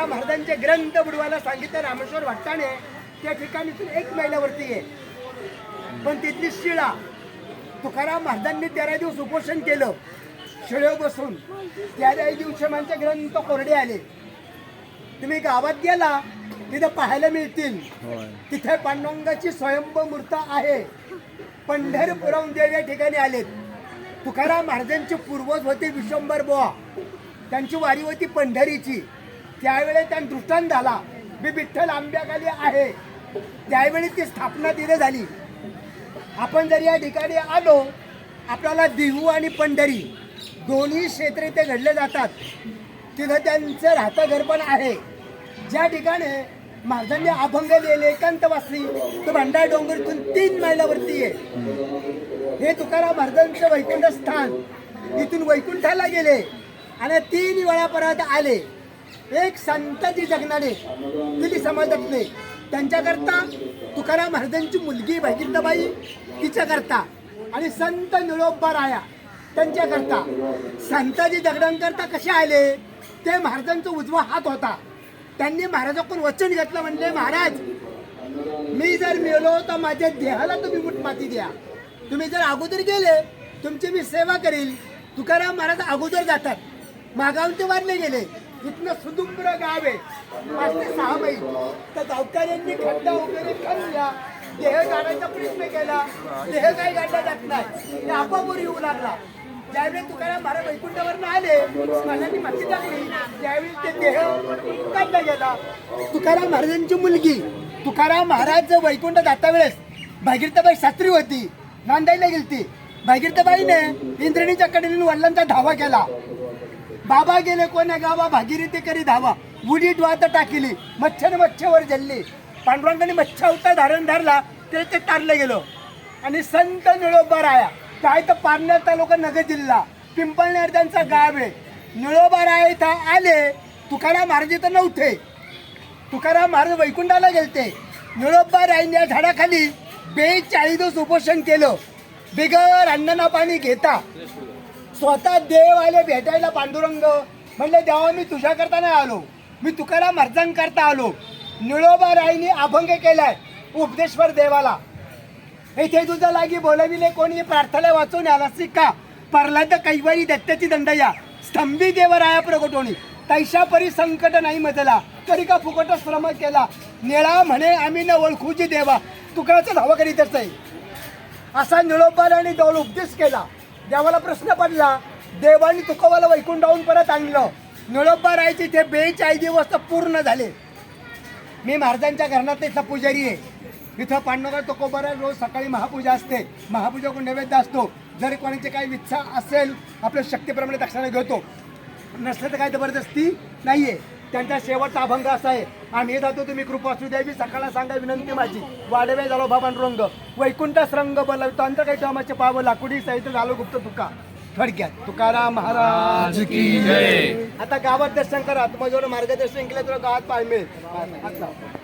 तुकाराम महाराजांचे ग्रंथ बुडवायला सांगितलं रामेश्वर भट्टाने त्या ठिकाणीतून एक मैलावरती आहे पण तिथली शिळा तुकाराम महाराजांनी तेरा दिवस उपोषण केलं. शिळे बसून. तेरा दिवशी माझे ग्रंथ कोरडे आले. तुम्ही गावात गेला तिथं पाहायला मिळतील. तिथे पांडुरंगाची स्वयंभू मूर्त आहे. पंढरपुराहून देव या ठिकाणी आलेत. तुकाराम महाराजांचे पूर्वज होते विश्वंभर बुवा. त्यांची वारी होती पंढरीची. त्यावेळी त्यांना दृष्टांत झाला मी विठ्ठल आंब्याखाली आहे. त्यावेळी ती स्थापना तिथे झाली. आपण जर या ठिकाणी आलो आपल्याला देहू आणि पंढरी दोन्ही क्षेत्रे ते घडले जातात. तिथं त्यांचं राहतं घर पण आहे. ज्या ठिकाणी महाराजांनी अभंग लिहिले एकांत वाचली तो भांडार डोंगरीतून तीन मैलावरती आहे. हे तुकाराम महाराजांचं वैकुंठ स्थान इथून वैकुंठाला गेले आणि तीन वेळापर्यंत आले. एक संताजी जगणारे दिली समाजातले त्यांच्याकरता तुकाराम महाराजांची मुलगी भगीरथबाई तिच्याकरता आणि संत निळोबा राया त्यांच्याकरता. संताजी दगडांकरता कसे आले? ते महाराजांचा उजवा हात होता. त्यांनी महाराजाकडून वचन घेतलं म्हणले महाराज मी जर मेलो तर माझ्या देहाला तुम्ही मुठ माती द्या. तुम्ही जर अगोदर गेले तुमची मी सेवा करील. तुकाराम महाराज अगोदर जातात. मागावून ते वारले गेले. इथनं सुदुंबर गाव. आहे पाच ते सहा मैल तर गावकऱ्यांनी खड्डा वगैरे खाल्ला. देह गाडायचा प्रयत्न केला. देह काही गाडला जात नाही ते येऊ लागला. ज्यावेळी तुकाराम महाराज वैकुंठावर आले स्मरणाची माती टाकली त्यावेळी ते देह काढला गेला. तुकाराम महाराजांची मुलगी तुकाराम महाराज वैकुंठ जाता वेळेस भागीरथबाई शास्त्री होती. नांदायला गेलती. भागीरथबाईने इंद्रणीच्या कडेने वडिलांचा धावा केला. बाबा गेले कोण्या गावा? भागीरथी करी धावा. उडी डोळ्यात टाकली. मच्छर मच्छवर जल्ली पांडुरंगाने मच्छा धारण धरला ते ते तारलं गेलो. आणि संत निळोबा राया. काय तर पारनेर तालुका नगर जिल्हा. पिंपळनेर त्यांचा गाव आहे. निळोबा राया इथं आले. तुकाराम महाराज इथं नव्हते. तुकाराम महाराज वैकुंठाला गेलते. निळोबा रायने या झाडाखाली बेचाळीस दिवस उपोषण केलं. बिगर अन्नना पाणी घेता. स्वतः देव आले भेटायला पांडुरंग. म्हणले देवा मी तुझ्या करता नाही आलो. मी तुकाराम करता आलो. निळोबा राईने अभंग केलाय उपदेश्वर देवाला. इथे तुझ्या लागी बोलविले कोणी प्रार्थना वाचून आला का? परलाद कैवारी दत्ताची दंडया. स्तंभी देवराया प्रगटोणी तैशा परी संकट नाही मजला. तरी का फुकट श्रम केला? निळा म्हणे आम्ही न ओळखूची देवा. तुकडाचा धावा करीतच आहे असा निळोबाने डोळ उपदेश केला. देवाला प्रश्न पडला. देवाने तुकोबाला वैकुंठाहून परत आणलं. निळोबा राहायचे ते बेचाळीस दिवस तर पूर्ण झाले. मी महाराजांच्या घराण्यात इथला पुजारी आहे. इथं पांडुरंग तुकोबाला रोज सकाळी महापूजा असते. महापूजा नैवेद्य असतो. जर कोणाची काही इच्छा असेल आपल्या शक्तीप्रमाणे दक्षिणा घेतो नसलं तर काय जबरदस्ती आहे त्यांचा शेवटचा अभंग असा आहे. आम्ही जातो तुम्ही कृपा असू द्यावी सकाळला सांगा विनंती माझी. वाढवे झालो बाबान रंग. वैकुंठच रंग बोलावी अंतर काही टोमाचे पाव लाकुडी सहित झालो गुप्त तुका. थोडक्यात तुकाराम महाराज की जय. आता गावात दर्शन करा. तुम्हाला जेवढं मार्गदर्शन केलं तर गावात पाय मिळेल.